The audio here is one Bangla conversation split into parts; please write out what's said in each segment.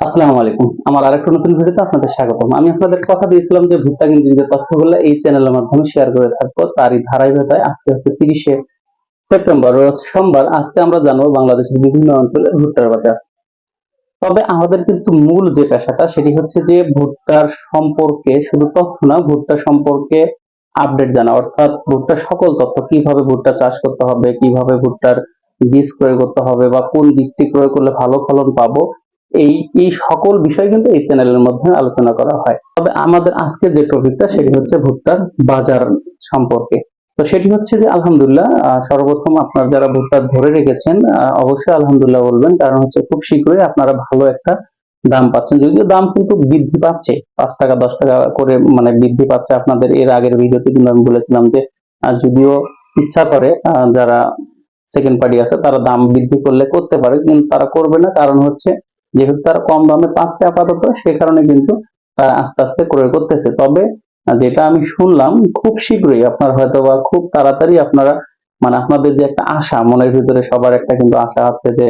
আসসালামু আলাইকুম। আমার আরেকটা নতুন ভিডিওতে আপনাদের স্বাগতম। আমি আপনাদের কথা দিয়েছিলাম যে ভুট্টা যে তথ্যগুলো এই চ্যানেলের মাধ্যমে শেয়ার করে থাকব, তারই ধারাবাহিকতায় আজকে হচ্ছে তিরিশে সেপ্টেম্বর, রোজ সোমবার আজকে আমরা জানব বাংলাদেশের বিভিন্ন অঞ্চলে ভুট্টার বাজার। তবে আমাদের কিন্তু মূল যে পেশাটা সেটি হচ্ছে যে ভুট্টার সম্পর্কে শুধু তথ্য না, ভুট্টা সম্পর্কে আপডেট জানা। অর্থাৎ ভুট্টার সকল তথ্য, কীভাবে ভুট্টা চাষ করতে হবে, কীভাবে ভুট্টার বীজ ক্রয় করতে হবে বা কোন বীজটি ক্রয় করলে ভালো ফলন পাবো এই এই সকল বিষয় কিন্তু এই চ্যানেলের মধ্যে আলোচনা করা হয়। তবে আমাদের আজকে যে টপিকটা সেটি হচ্ছে ভুট্টার বাজার সম্পর্কে। তো সেটি হচ্ছে যে, আলহামদুলিল্লাহ সর্বপ্রথম আপনারা যারা ভুট্টা ধরে রেখেছেন অবশ্যই আলহামদুলিল্লাহ বলবেন, কারণ হচ্ছে খুব শীঘ্রই আপনারা ভালো একটা দাম পাচ্ছেন। যদিও দাম কিন্তু বৃদ্ধি পাচ্ছে, পাঁচ টাকা, দশ টাকা করে মানে বৃদ্ধি পাচ্ছে আপনাদের এর আগের ভিডিওতে কিন্তু আমি বলেছিলাম যে যদিও ইচ্ছা করে যারা সেকেন্ড পার্টি আছে, তারা দাম বৃদ্ধি করলে করতে পারে, কিন্তু তারা করবে না। কারণ হচ্ছে যেহেতু তারা কম দামে পাচ্ছে আপাতত, সে কারণে কিন্তু তারা আস্তে আস্তে ক্রয় করতেছে। তবে যেটা আমি শুনলাম, খুব শীঘ্রই আপনার হয়তো বা খুব তাড়াতাড়ি আপনারা মানে আপনাদের যে একটা আশা, মনের ভিতরে সবার একটা কিন্তু আশা আছে যে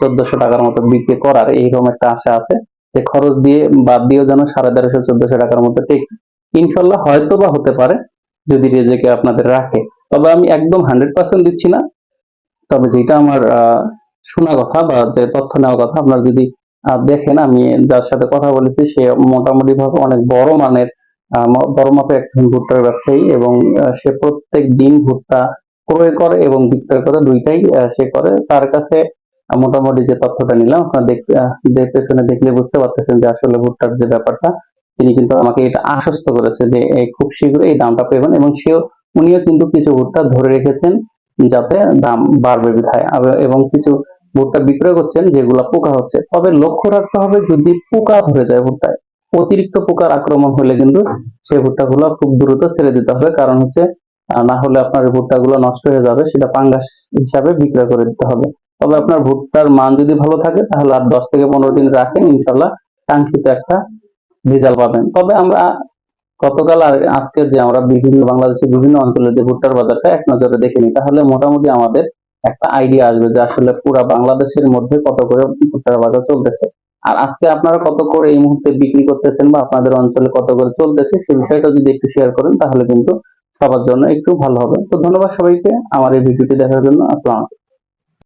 চোদ্দশো টাকার মতো বিক্রি করার এইরকম একটা আশা আছে যে, খরচ দিয়ে বাদ দিয়েও যেন সাড়ে তেরোশো, চোদ্দশো টাকার মতো ঠিক ইনশাল্লাহ হয়তো বা হতে পারে, যদি রেজেকে আপনাদের রাখে। তবে আমি একদম হান্ড্রেড পার্সেন্ট দিচ্ছি না। তবে যেটা আমার শোনা কথা বা যে তথ্য নেওয়া কথা আপনারা যদি দেখেন, আমি যার সাথে কথা বলেছি, সে মোটামুটি ভাবে অনেক বড় মানের বড় মাপের একজন ভুট্টার ব্যবসায়ী এবং সে প্রত্যেক দিন ভুট্টা ক্রয় করে এবং বিক্রয় করে, দুইটাই সে করে। তার কাছে মোটামুটি যে তথ্যটা নিলাম, আপনারা পেছনে দেখলে বুঝতে পারতেছেন যে আসলে ভুট্টার যে ব্যাপারটা, তিনি কিন্তু আমাকে এটা আশ্বস্ত করেছে যে খুব শীঘ্রই এই দামটা পেবেন এবং সেও, উনিও কিন্তু কিছু ভুট্টা ধরে রেখেছেন যাতে দাম বাড়বে বিধায়। এবং কিছু ভুট্টা বিক্রয় করছেন যেগুলা পোকা হচ্ছে। তবে লক্ষ্য রাখতে হবে, যদি পোকা ধরে যায় ভুট্টায় অতিরিক্ত পোকার আক্রমণ হলে কিন্তু সেই ভুট্টাগুলো খুব দ্রুত ছেড়ে দিতে হবে। কারণ হচ্ছে না হলে আপনার ভুট্টাগুলো নষ্ট হয়ে যাবে, সেটা পাঙ্গাস হিসাবে বিক্রয় করে দিতে হবে। তবে আপনার ভুট্টার মান যদি ভালো থাকে, তাহলে আর দশ থেকে পনেরো দিন রাখেন, ইনশাল্লাহ কাঙ্ক্ষিত একটা রেজাল্ট পাবেন। তবে আমরা গতকাল আর আজকে যে আমরা বিভিন্ন বাংলাদেশের বিভিন্ন অঞ্চলে যে ভুট্টার বাজারটা এক নজরে দেখে নিই, তাহলে মোটামুটি আমাদের একটা আইডিয়া আসবে যে আসলে পুরা বাংলাদেশের মধ্যে কত করে ভুট্টার বাজার চলতেছে। আর আজকে আপনারা কত করে এই মুহূর্তে বিক্রি করতেছেন বা আপনাদের অঞ্চলে কত করে চলতেছে সেই বিষয়টা যদি একটু শেয়ার করেন, তাহলে কিন্তু সবার জন্য একটু ভালো হবে। তো ধন্যবাদ সবাইকে আমার এই ভিডিওটি দেখার জন্য। আসসালাম